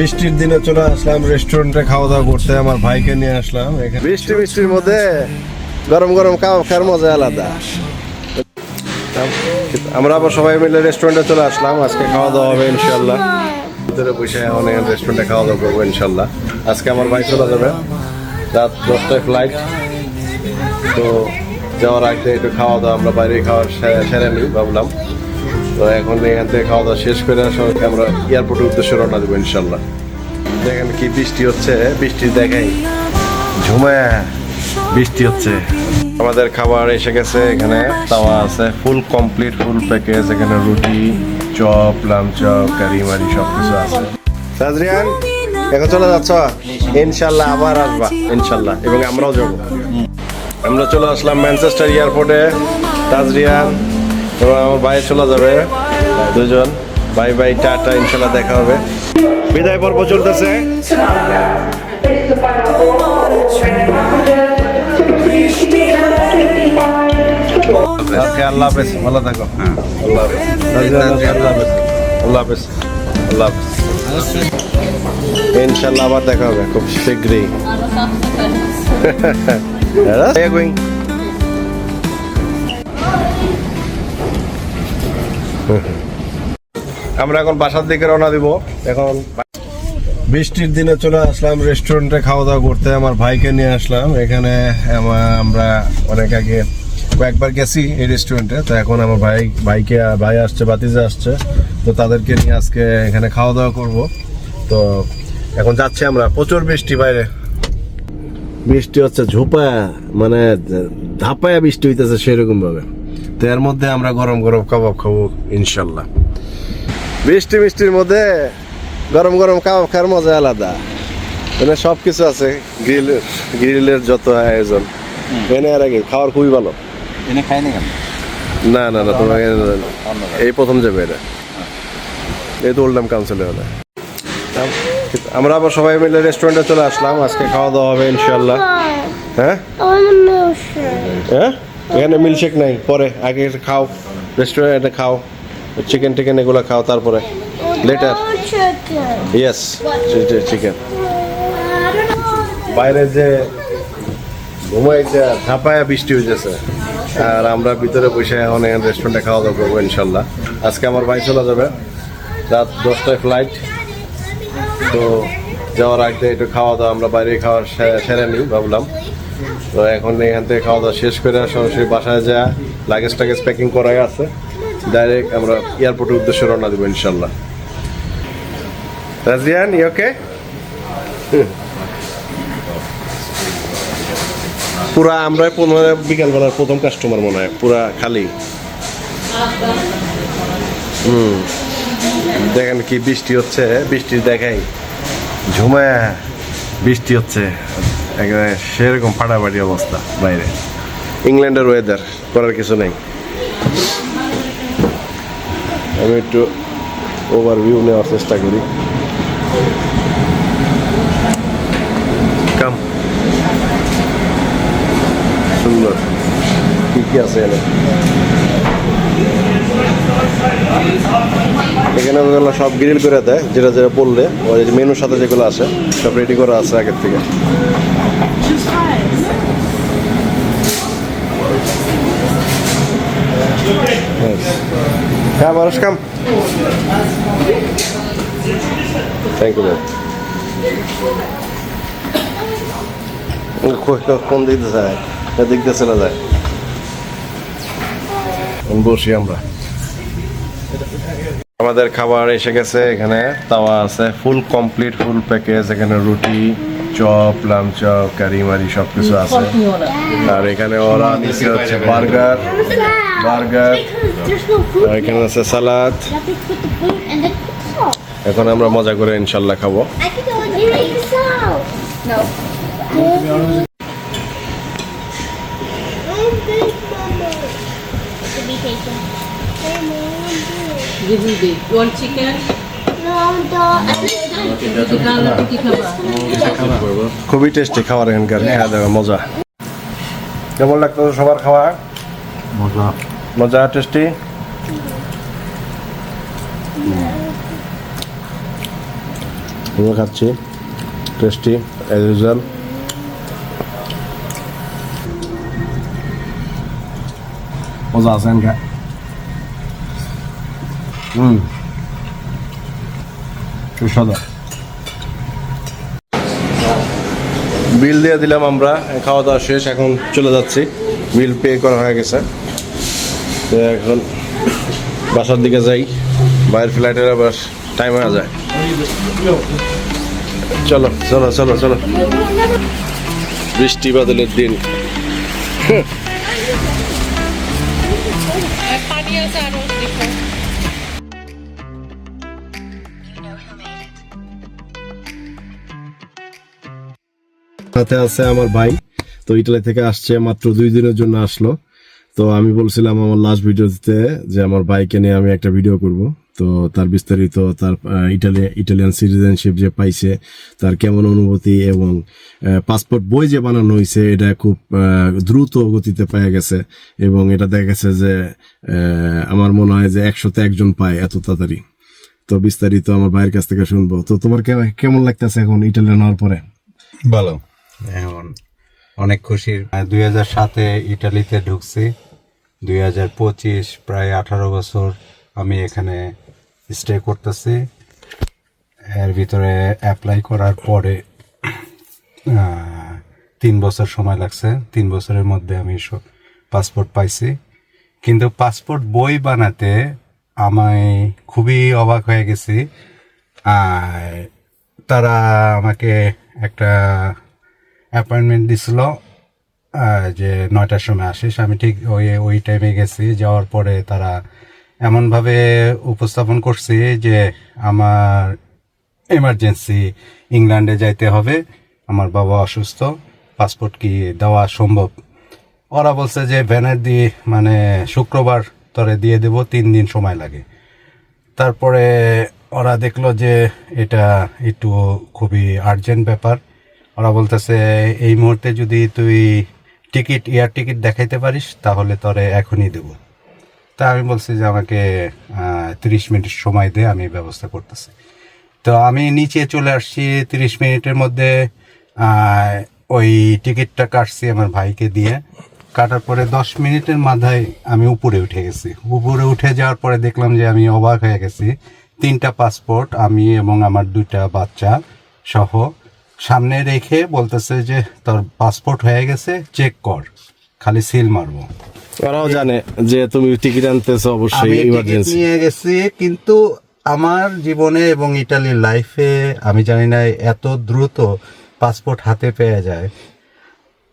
বৃষ্টির দিনে চলে আসলাম রেস্টুরেন্টে খাওয়া দাওয়া করতে, আমার ভাইকে নিয়ে আসলাম। এখানে বৃষ্টি, বৃষ্টির মধ্যে গরম গরম খাওয়া, খাওয়ার মজা আলাদা। আমরা আবার সবাই মিলে রেস্টুরেন্টে চলে আসলাম, আজকে খাওয়া দাওয়া হবে ইনশাল্লাহ ভিতরে বসে অনেক রেস্টুরেন্টে খাওয়া দাওয়া করব ইনশাল্লাহ আজকে আমার ভাই চলে যাবে। রাত দশটায় ফ্লাইট তো যাওয়ার আগে একটু খাওয়া দাওয়া আমরা বাইরে খাওয়া সেরে নিই, ভাবলাম। তো এখন এখান থেকে খাওয়া দাওয়া শেষ করে আমরা এয়ারপোর্টের উদ্দেশ্যে রওনা দেবো ইনশাল্লাহ দেখেন কি বৃষ্টি হচ্ছে, বৃষ্টি দেখাই। ঝুমে বৃষ্টি হচ্ছে। আমাদের খাবার এসে গেছে, এখানে তাওয়া আছে, ফুল কমপ্লিট, ফুল প্যাকেজ, এখানে রুটি, চপ, লাম চপ, কারি মারি সব কিছু আছে। তাজরিয়ান এখন চলে যাচ্ছ? ইনশাল্লাহ আবার আসবা ইনশাল্লাহ এবং আমরাও যাব। আমরা চলে আসলাম ম্যানচেস্টার এয়ারপোর্টে। তাজরিয়ান এবং আমার ভাই চলে যাবে দুজন। বাই বাই টাটা ইনশাল্লাহ দেখা হবে। বিদায় পর্ব চলতেছে। ওকে আল্লাহ হাফেজ ভালো থাকো। আল্লাহ হাফেজ। আল্লাহ হাফেজ। আল্লাহ হাফেজ। আল্লাহ হাফেজ। ইনশাল্লাহ আবার দেখা হবে খুব শীঘ্রই। Yeah, আমরা এখন বাসার দিকে রওনা দিব। এখন বৃষ্টির দিনে চলে আসলাম রেস্টুরেন্টে খাওয়া দাওয়া করতে। আমার ভাইকে নিয়ে আসলাম। এখানে আমরা অনেক আগে কয়েকবার গেছি এই রেস্টুরেন্টে তো এখন আমার ভাই ভাইকে, ভাই আসছে বাতিজা আসছে। তো তাদেরকে নিয়ে আজকে এখানে খাওয়া দাওয়া করব। তো এখন যাচ্ছি আমরা। প্রচুর বৃষ্টি বাইরে। বৃষ্টি হচ্ছে ঝোপা মানে ধাপায়া বৃষ্টি হইতেছে সেরকম ভাবে তো এর মধ্যে আমরা গরম গরম কাবাব খাব ইনশাল্লাহ। বৃষ্টি বৃষ্টির মধ্যে গরম গরম কাবাব খাওয়ার মজা আলাদা। মানে সব কিছু আছে গ্রিল গ্রিলের যত আয়োজন। এনে আর আগে খাওয়ার খুবই ভালো। এনে খাই না না না না তোমাকে এই প্রথম যাবে এটা। এই তো ওল্ডাম কাউন্সিলে হলে আমরা আবার সবাই মিলে রেস্টুরেন্টে চলে আসলাম। আজকে খাওয়া দাওয়া হবে ইনশাল্লাহ। হ্যাঁ. হ্যাঁ? এখানে মিল্কশেক নাই, পরে আগে খাও রেস্টুরেন্টে খাও চিকেন টিকেন এগুলো খাও, তারপরে লেটার ইয়েস চিকেন. বাইরে যে ঘুমাই যে ধাপায়া বৃষ্টি হয়েছে আর আমরা ভিতরে বসে এখন রেস্টুরেন্টে খাওয়া দাওয়া করব, ইনশাল্লাহ। আজকে আমার ভাই চলে যাবে। রাত দশটায় ফ্লাইট তো যাওয়ার আগে একটু খাওয়া দাওয়া, আমরা বাইরে খাওয়া সেরে নিই, ভাবলাম। তো এখন এখান থেকে খাওয়া দাওয়া শেষ করে সরাসরি বাসায় যা লাগেজ টাগেজ প্যাকিং করাই আছে। ডাইরেক্ট আমরা এয়ারপোর্টের উদ্দেশ্যে রওনা দেবো, ইনশাল্লাহ। রাজিয়ান ই ওকে পুরা আমরা বিকালবেলার প্রথম কাস্টমার মনে হয়, পুরা খালি। হুম। দেখেন কি বৃষ্টি হচ্ছে, বৃষ্টি দেখাই। ঝুমে বৃষ্টি হচ্ছে। একেবারে সেরকম ফাটাফাটি অবস্থা বাইরে। ইংল্যান্ডের ওয়েদার করার কিছু নেই। আমি একটু ওভারভিউ নেওয়ার চেষ্টা করি। কাম সুন্দর। কি কি আছে এখানে? এখানে ওগুলো সব গ্রিল করে দেয় যেটা যেটা বললে ওই মেনুর সাথে যেগুলো আছে সব রেডি করা আছে আগের থেকে। হ্যাঁ মানুষ কাম। থ্যাংক ইউ কোন দিক দিয়ে যায়? এদিক দিয়ে চলে যায়। বসি আমরা। আমাদের খাবার এসে গেছে এখানে। তাওয়া আছে ফুল কমপ্লিট ফুল প্যাকেজ এখানে রুটি চপ লাম চপ কারি মারি সব কিছু আছে আর এখানে ওরা দিচ্ছে হচ্ছে বার্গার বার্গার. আর এখানে আছে সালাদ the. এখন আমরা মজা করে ইনশাল্লাহ খাব. Give me. You want chicken? খুবই টেস্টি খাবার এখানকার খাওয়া দাওয়া মজা। কেমন লাগতো সবার খাওয়া? মজা। মজা টেস্টি আমরা খাচ্ছি। টেস্টি অ্যাজ ইউজুয়াল মজা আছে হুম। বিল দিয়ে দিলাম আমরা খাওয়া দাওয়া শেষ এখন চলে যাচ্ছি। বিল পে করা হয়ে গেছে। তো এখন বাসার দিকে যাই বাইরের ফ্লাইটের আবার টাইম হয়ে যায়। চলো চলো চলো চলো। বৃষ্টি বাদলের দিন। পানি আছে আরও সাথে আছে আমার ভাই, তো ইটালি থেকে আসছে, মাত্র দুই দিনের জন্য আসলো। তো আমি বলছিলাম আমার লাস্ট ভিডিওতে যে আমার বাইকে নিয়ে আমি একটা ভিডিও করব। তো তার বিস্তারিত তার ইটালি ইটালিয়ান সিটিজেনশিপ যে পাইছে, তার কেমন অনুভূতি এবং পাসপোর্ট বই যে বানানো হয়েছে এটা খুব দ্রুত গতিতে পাওয়া গেছে। এবং এটা দেখা গেছে যে আমার মনে হয় যে একশোতে একজন পায় এত তাড়াতাড়ি। তো বিস্তারিত আমার ভাইয়ের কাছ থেকে শুনব। তো তোমার কেমন লাগতেছে এখন ইটালিয়ান হওয়ার পরে? ভালো। এখন অনেক খুশির দুই হাজার সাতে ইটালিতে ঢুকছি। দুই হাজার পঁচিশ প্রায় আঠারো বছর আমি এখানে স্টে করতেছি। এর ভিতরে অ্যাপ্লাই করার পরে তিন বছর সময় লাগছে। তিন বছরের মধ্যে আমি পাসপোর্ট পাইছি। কিন্তু পাসপোর্ট বই বানাতে আমায় খুবই অবাক হয়ে গেছি। আর তারা আমাকে একটা অ্যাপয়েন্টমেন্ট দিছিল যে নয়টার সময় আসিস। আমি ঠিক ওই ওই টাইমে গেছি, যাওয়ার পরে তারা এমনভাবে উপস্থাপন করছে যে আমার এমার্জেন্সি ইংল্যান্ডে যাইতে হবে। আমার বাবা অসুস্থ পাসপোর্ট কি দেওয়া সম্ভব? ওরা বলছে যে ব্যানার দিয়ে মানে শুক্রবার তরে দিয়ে দেব, তিন দিন সময় লাগে। তারপরে ওরা দেখল যে এটা একটু খুবই আর্জেন্ট ব্যাপার। ওরা বলতেছে, এই মুহূর্তে যদি তুই টিকিট, এয়ার টিকিট দেখাইতে পারিস, তাহলে তরে এখনই দেব। তা আমি বলছি যে, আমাকে তিরিশ মিনিট সময় দে, আমি ব্যবস্থা করতেছি। তো আমি নিচে চলে আসছি, তিরিশ মিনিটের মধ্যে ওই টিকিটটা কাটছি আমার ভাইকে দিয়ে। কাটার পরে দশ মিনিটের মাথায় আমি উপরে উঠে গেছি। উপরে উঠে যাওয়ার পরে দেখলাম যে, আমি অবাক হয়ে গেছি। তিনটা পাসপোর্ট, আমি এবং আমার দুইটা বাচ্চা সহ সামনে রেখে বলতেছে যে তোর পাসপোর্ট হয়ে গেছে চেক কর। খালি সিল মারবো। ওরাও জানে যে তুমি টিকিট আনতেছো অবশ্যই ইমার্জেন্সি নিয়ে গেছি কিন্তু আমার জীবনে এবং ইটালির লাইফে আমি জানি না এত দ্রুত পাসপোর্ট হাতে পেয়ে যায়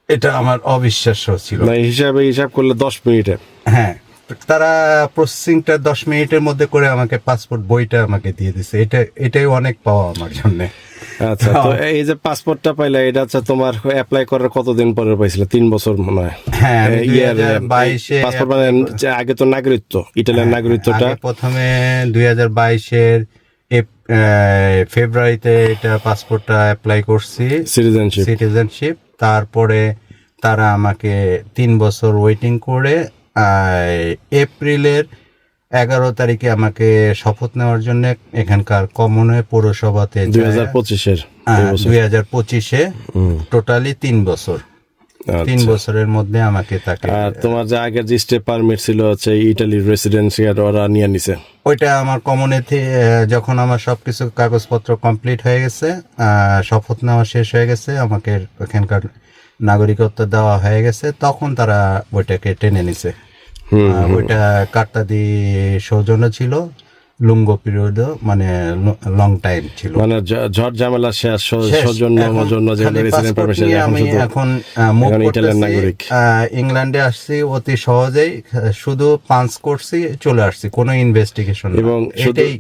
এটা আমার অবিশ্বাস্য ছিল। না হিসাবে হিসাব করলে দশ মিনিটে। হ্যাঁ তারা প্রসেসিংটা দশ মিনিটের মধ্যে করে আমাকে পাসপোর্ট বইটা আমাকে দিয়ে দিছে। এটা এটাই অনেক পাওয়া আমার জন্য। আচ্ছা তো এই যে পাসপোর্টটা পাইলে এটা হচ্ছে তোমার অ্যাপ্লাই করার কতদিন পরে পাইছিলে? তিন বছর মনে হয়। হ্যাঁ ইয়ার 2022 পাসপোর্ট মানে আগে তো নাগরিকত্ব ইটালিয়ান নাগরিকত্বটা। প্রথমে দুই হাজার বাইশের ফেব্রুয়ারিতে এটা পাসপোর্টটা অ্যাপ্লাই করছি। সিটিজেনশিপ সিটিজেনশিপ তারপরে তারা আমাকে তিন বছর ওয়েটিং করে এপ্রিলের এগারো তারিখে আমাকে শপথ নেওয়ার জন্য এখানকার কমনে পৌরসভাতে দুই হাজার পঁচিশের দুই হাজার পঁচিশে টোটালি তিন বছর। তিন বছরের মধ্যে আমাকে তাকে আর তোমার যে আগের যে স্টে পারমিট ছিল হচ্ছে ইটালির রেসিডেন্সিয়াল ওরা নিয়ে নিছে। ওইটা আমার কমনে যখন আমার সবকিছু কাগজপত্র কমপ্লিট হয়ে গেছে শপথ নেওয়া শেষ হয়ে গেছে আমাকে এখানকার নাগরিকত্ব দেওয়া হয়ে গেছে তখন তারা ওইটাকে টেনে নিছে। ওইটা কাটতাদি সৌজন্য ছিল লুঙ্গ পিরিয়ড মানে লং টাইম ছিল। মানে ঝড় ঝামেলা শেষ সৌজন্য এখন জন্য যে রেসিডেন্ট পারমিশন এখন আমি এখন ইটালিয়ান নাগরিক। ইংল্যান্ডে আসছি অতি সহজেই শুধু পাঞ্চ করছি চলে আসছি কোনো ইনভেস্টিগেশন এবং এটাই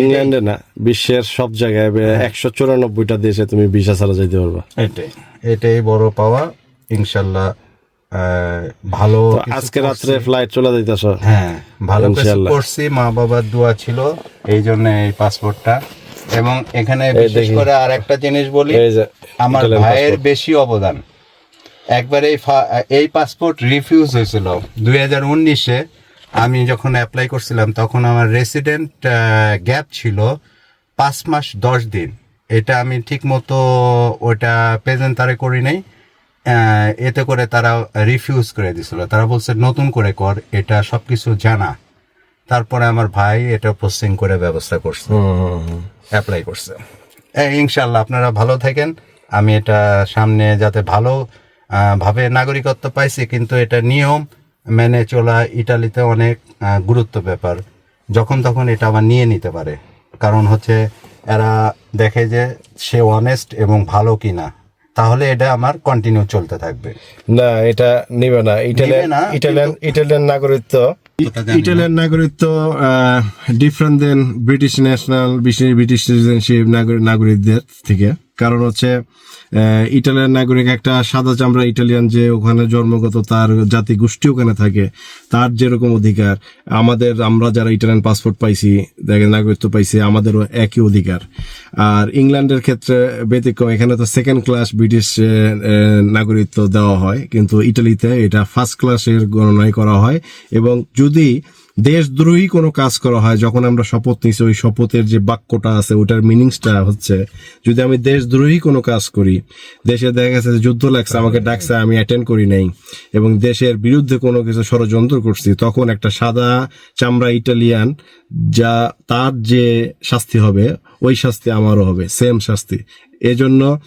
ইংল্যান্ডে না বিশ্বের সব জায়গায় একশো চুরানব্বইটা দেশে তুমি ভিসা ছাড়া যাইতে পারবা। এটাই এটাই বড় পাওয়া ইনশাল্লাহ। ভালো আজকে রাত্রে ফ্লাইট চলে যাইতেছ? হ্যাঁ ভালো করছি মা বাবার দোয়া ছিল এই জন্য এই পাসপোর্টটা এবং এখানে বিশেষ করে আর একটা জিনিস বলি আমার ভাইয়ের বেশি অবদান। একবার এই এই পাসপোর্ট রিফিউজ হয়েছিল। দুই হাজার উনিশে আমি যখন অ্যাপ্লাই করছিলাম তখন আমার রেসিডেন্ট গ্যাপ ছিল পাঁচ মাস দশ দিন। এটা আমি ঠিক মতো ওটা প্রেজেন্টারে করি নাই। এতে করে তারা রিফিউজ করে দিছিল। তারা বলছে নতুন করে কর এটা সবকিছু জানা। তারপরে আমার ভাই এটা পোস্টিং করে ব্যবস্থা করছে। অ্যাপ্লাই করছে। ইনশাল্লাহ আপনারা ভালো থাকেন। আমি এটা সামনে যাতে ভালো ভাবে নাগরিকত্ব পাইছি কিন্তু এটা নিয়ম মেনে চলা ইটালিতে অনেক গুরুত্ব ব্যাপার। যখন তখন এটা আবার নিয়ে নিতে পারে। কারণ হচ্ছে এরা দেখে যে সে অনেস্ট এবং ভালো কিনা। তাহলে এটা আমার কন্টিনিউ চলতে থাকবে না এটা নেবে না ইটালিয়ান ইটালিয়ান ইটালিয়ান নাগরিকত্ব। ইটালিয়ান নাগরিকত্ব ডিফারেন্ট দেন ব্রিটিশ ন্যাশনাল বিশেষ ব্রিটিশ সিটিজেনশিপ নাগরিকদের থেকে কারণ হচ্ছে ইটালিয়ান নাগরিক একটা সাদা চামড়া ইটালিয়ান যে ওখানে জন্মগত তার জাতি গোষ্ঠী ওখানে থাকে, তার যেরকম অধিকার, আমাদের আমরা যারা ইটালিয়ান পাসপোর্ট পাইছি, দেখেন নাগরিকত্ব পাইছি, আমাদেরও একই অধিকার। আর ইংল্যান্ডের ক্ষেত্রে ব্যতিক্রম, এখানে তো সেকেন্ড ক্লাস ব্রিটিশ নাগরিকত্ব দেওয়া হয়, কিন্তু ইটালিতে এটা ফার্স্ট ক্লাসের গণনায় করা হয়। এবং যদি দেশদ্রোহী কোনো কাজ করা হয় যখন আমরা শপথ নিছি, ওই শপথের যে বাক্যটা আছে, ওটার মিনিংসটা হচ্ছে, যদি আমি দেশদ্রোহী কোনো কাজ করি, দেশে দেখা গেছে যে যুদ্ধ লাগছে, আমাকে ডাকছে, আমি অ্যাটেন্ড করি নাই, এবং দেশের বিরুদ্ধে কোনো কিছু ষড়যন্ত্র করছি, তখন একটা সাদা চামড়া ইটালিয়ান, যা তার যে শাস্তি হবে, ওই শাস্তি আমারও হবে সেম শাস্তি। এজন্য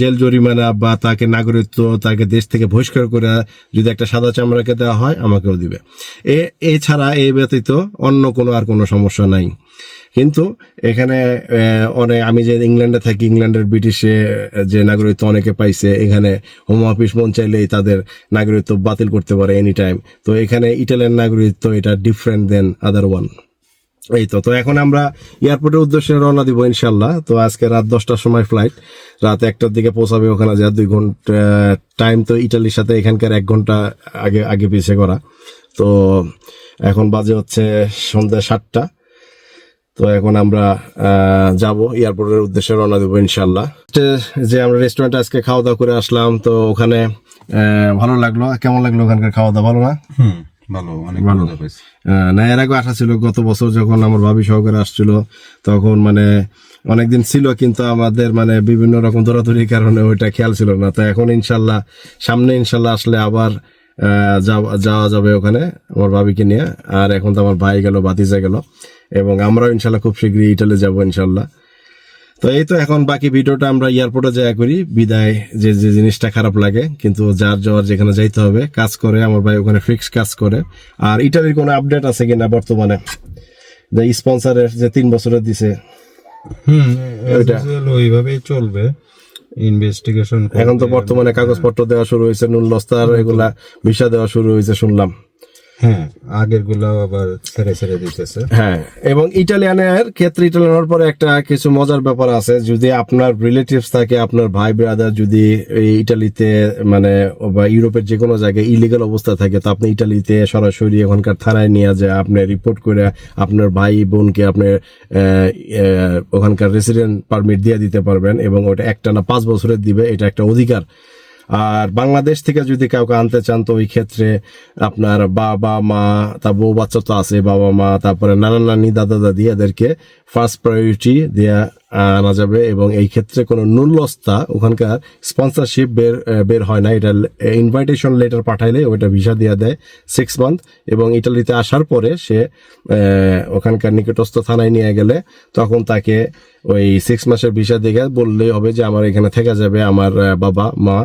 জেল জরিমানা বা তাকে নাগরিকত্ব, তাকে দেশ থেকে বহিষ্কার করে যদি একটা সাদা চামড়াকে দেওয়া হয়, আমাকেও দিবে। এ এছাড়া এই ব্যতীত অন্য কোনো আর কোনো সমস্যা নাই। কিন্তু এখানে অনেক আমি যে ইংল্যান্ডে থাকি, ইংল্যান্ডের ব্রিটিশে যে নাগরিকত্ব অনেকে পাইছে, এখানে হোম অফিস মন চাইলেই তাদের নাগরিকত্ব বাতিল করতে পারে এনি টাইম তো এখানে ইটালিয়ান নাগরিকত্ব এটা ডিফারেন্ট দেন আদার ওয়ান এই তো তো এখন আমরা এয়ারপোর্টের উদ্দেশ্যে রওনা দিব ইনশাল্লাহ তো আজকে রাত দশটার সময় ফ্লাইট রাত একটার দিকে পৌঁছাবে ওখানে যা দুই ঘণ্টা টাইম তো ইটালির সাথে এখানকার এক ঘণ্টা আগে আগে পিছিয়ে করা। তো এখন বাজে হচ্ছে সন্ধ্যা সাতটা। তো এখন আমরা যাব, এয়ারপোর্টের উদ্দেশ্যে রওনা দেবো ইনশাল্লাহ যে আমরা রেস্টুরেন্টে আজকে খাওয়া দাওয়া করে আসলাম, তো ওখানে ভালো লাগল। কেমন লাগল ওখানকার খাওয়া দাওয়া ভালো না? ভালো অনেক ভালো। না এর আগে আসা ছিল গত বছর যখন আমার ভাবি সহকারে আসছিল তখন মানে অনেকদিন ছিল কিন্তু আমাদের মানে বিভিন্ন রকম দৌড়াদৌড়ির কারণে ওইটা খেয়াল ছিল না। তো এখন ইনশাল্লাহ সামনে ইনশাল্লাহ আসলে আবার যাওয়া যাবে ওখানে আমার ভাবিকে নিয়ে। আর এখন তো আমার ভাই গেল বাতিজা গেল। এবং আমরাও ইনশাল্লাহ খুব শীঘ্রই ইটালি যাব ইনশাল্লাহ। তো এই তো এখন বাকি ভিডিওটা আমরা এয়ারপোর্টে যাওয়া করি। বিদায় যে যে জিনিসটা খারাপ লাগে কিন্তু যার যাওয়ার যেখানে যাইতে হবে কাজ করে আমার ভাই ওখানে ফিক্স কাজ করে। আর ইটালির কোনো আপডেট আছে কিনা বর্তমানে? যে স্পন্সরের যে তিন বছরের দিছে। হুম ওইভাবেই চলবে। ইনভেস্টিগেশন এখন তো বর্তমানে কাগজপত্র দেওয়া শুরু হয়েছে নুন লস্তার এগুলা ভিসা দেওয়া শুরু হয়েছে শুনলাম। হ্যাঁ আগেরগুলো আবার ছেড়ে ছেড়ে দিতেছে। হ্যাঁ এবং ইটালিয়ানের ক্ষেত্রে ইটালিয়ানের পরে একটা কিছু মজার ব্যাপার আছে যদি আপনার রিলেটিভস থাকে আপনার ভাই ব্রাদার যদি ইটালিতে মানে বা ইউরোপের যে কোনো জায়গায় ইলিগাল অবস্থা থাকে তো আপনি ইটালিতে সরাসরি ওখানকার থানায় নিয়ে যায় আপনি রিপোর্ট করে আপনার ভাই বোনকে আপনি আহ, আহ, ওখানকার রেসিডেন্ট পারমিট দিয়ে দিতে পারবেন এবং ওটা একটা না পাঁচ বছরের দিবে এটা একটা অধিকার। আর বাংলাদেশ থেকে যদি কাউকে আনতে চান, তো ওই ক্ষেত্রে আপনার বাবা, মা তা বউ বাচ্চা তো আছে, বাবা, মা, তারপরে নানা নানি দাদা দাদি এদেরকে ফার্স্ট প্রায়োরিটি দেওয়া আনা যাবে এবং এই ক্ষেত্রে কোনো নুল্লস্তা ওখানকার স্পন্সরশিপ বের বের হয় না। এটা ইনভাইটেশন লেটার পাঠাইলে ওইটা ভিসা দিয়ে দেয় সিক্স মান্থ এবং ইটালিতে আসার পরে সে ওখানকার নিকটস্থ থানায় নিয়ে গেলে তখন তাকে ওই সিক্স মাসের ভিসা দেখে বললেই হবে যে আমার এখানে থেকে যাবে আমার বাবা, মা,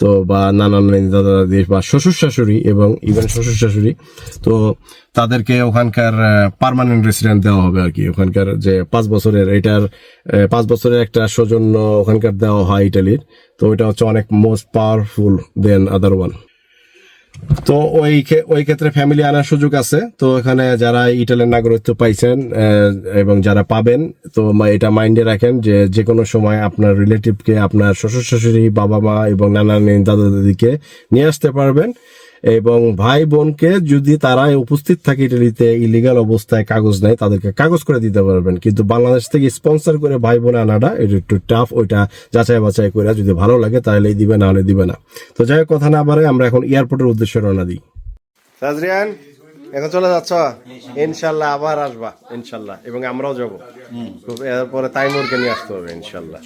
তো বা নানা নানি দাদা দাদি বা শ্বশুর শাশুড়ি এবং ইভেন শ্বশুর শাশুড়ি। তো তাদেরকে ওখানকার পার্মানেন্ট রেসিডেন্ট দেওয়া হবে আর কি। ওখানকার যে পাঁচ বছরের এটার পাঁচ বছরের একটা সৌজন্য ওখানকার দেওয়া হয় ইটালির। তো ওইটা হচ্ছে অনেক most powerful than other one তো ওই ওই ক্ষেত্রে ফ্যামিলি আনার সুযোগ আছে। তো এখানে যারা ইটালিয়ান নাগরিকত্ব পাইছেন এবং যারা পাবেন, তো এটা মাইন্ডে রাখেন যে যে কোনো সময় আপনার রিলেটিভকে আপনার শ্বশুর শাশুড়ি, বাবা মা এবং নানা দাদা দাদিকে নিয়ে আসতে পারবেন। এবং ভাই বোনকে যদি তারা উপস্থিত থাকে ইটালিতে ইলিগাল অবস্থায় কাগজ নেয় তাদেরকে কাগজ করে দিতে পারবেন। কিন্তু বাংলাদেশ থেকে স্পন্সর করে ভাই বোন আনাটা এটা একটু টাফ ওইটা যাচাই বাছাই করে যদি ভালো লাগে তাহলেই দিবে না হলে দিবে না। তো যাই কথা না পারে আমরা এখন এয়ারপোর্টের উদ্দেশ্যে রওনা দিই। সাজরিয়ান এখন চলে যাচ্ছ? ইনশাল্লাহ আবার আসবা ইনশাল্লাহ এবং আমরাও যাব। খুব এরপরে তাইমুরকে নিয়ে আসতে হবে ইনশাল্লাহ।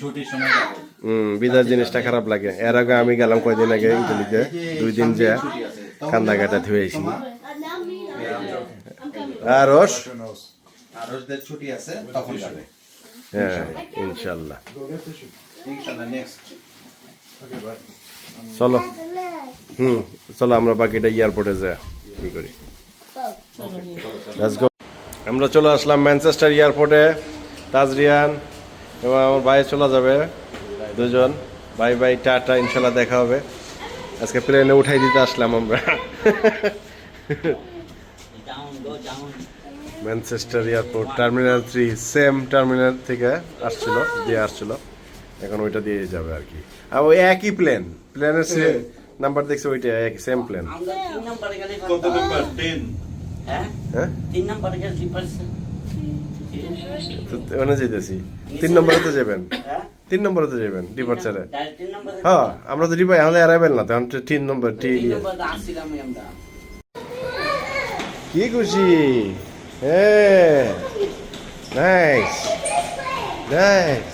হম বিদায় জিনিসটা খারাপ লাগে। এর আগে আমি গেলাম কয়দিন আগে ইটালিতে দুই দিন যে। কান্দা কাটা ধুয়েছি। আর রস আর ছুটি আছে তখন যাবে। হ্যাঁ ইনশাল্লাহ। চলো। হুম চলো আমরা বাকিটা এয়ারপোর্টে যা কি করি? আমরা চলে আসলাম ম্যানচেস্টার এয়ারপোর্টে তাজরিয়ান এবং আমার ভাই চলে যাবে দুজন। বাই বাই টাটা ইনশাল্লাহ দেখা হবে। আজকে প্লেনে উঠাই দিতে আসলাম আমরা। Manchester airport terminal three same terminal থেকে আসছিল দিয়ে আসছিল। এখন ওইটা দিয়ে যাবে আর কি। আর ওই একই প্লেন প্লেনের নাম্বার দেখছি ওইটা একই সেম প্লেন তিন নম্বরে কত নাম্বার টেন হ্যাঁ? হ্যাঁ? তিন নম্বরে গেলে স্লিপার্স তো ওখানে যেতেছি। তিন নম্বরে তো যাবেন। হ্যাঁ? তিন নম্বরে তো যাবেন ডিপার্চারে হ্যাঁ আমরা তো ডিপার আমাদের অ্যারাইভেল না তখন তিন নম্বর কি খুশি? হ্যাঁ নাইস নাইস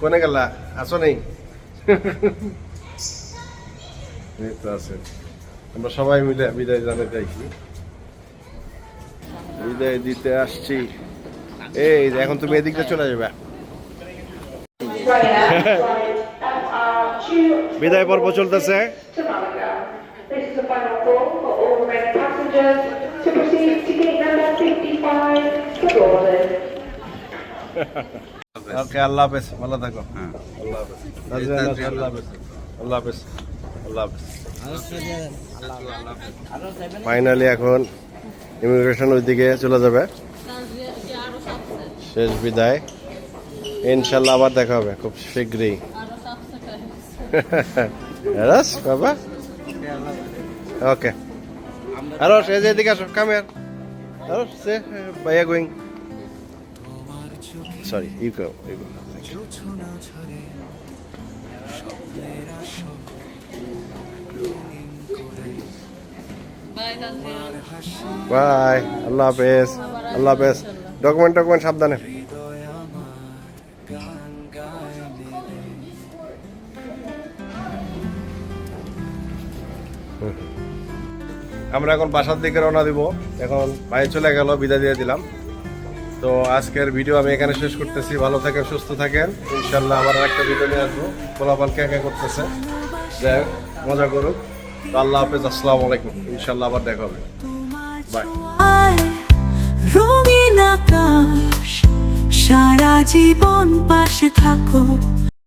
কোনে গেলা? আসো নেই। এই তো আছে। আমরা সবাই মিলে বিদায় জানাতে আইছি বিদায় দিতে আসছি। এই এখন তুমি এদিক দিয়ে চলে যাবে। বিদায় পর্ব চলতেছে। to Malaga. This is the final call for all remaining passengers to proceed to gate number 55 for boarding. ওকে আল্লাহ হাফেজ ভালো থাকো। নাজরিন, আল্লাহ হাফেজ। আল্লাহ হাফেজ। আল্লাহ হাফেজ। ফাইনালি এখন ইমিগ্রেশন ওইদিকে চলে যাবে। শেষ বিদায়। ইনশাল্লাহ আবার দেখা হবে খুব শীঘ্রই। বাবা? ওকে আরও এই যে এদিকে আসো কাম হিয়ার আরও সে ভাইয়া going sorry you go you go bye, আল্লাহ হাফেজ আল্লাহ হাফেজ। ডকুমেন্ট টকুমেন্ট সাবধানে। আমরা এখন বাসার দিকে রওনা দিব। এখন ভাই চলে গেল, বিদায় দিয়ে দিলাম। তো আজকের ভিডিও আমি এখানে শেষ করতেছি। ভালো থাকেন, সুস্থ থাকেন। ইনশাল্লাহ আবার একটা ভিডিও নিয়ে আসব। ফলাফল কে করতেছে, যাই মজা করুক। তো আল্লাহ হাফেজ, আসসালামু আলাইকুম। ইনশাল্লাহ আবার দেখা হবে। বাই রঙিন আকাশ সারা জীবন পাশে থাকো।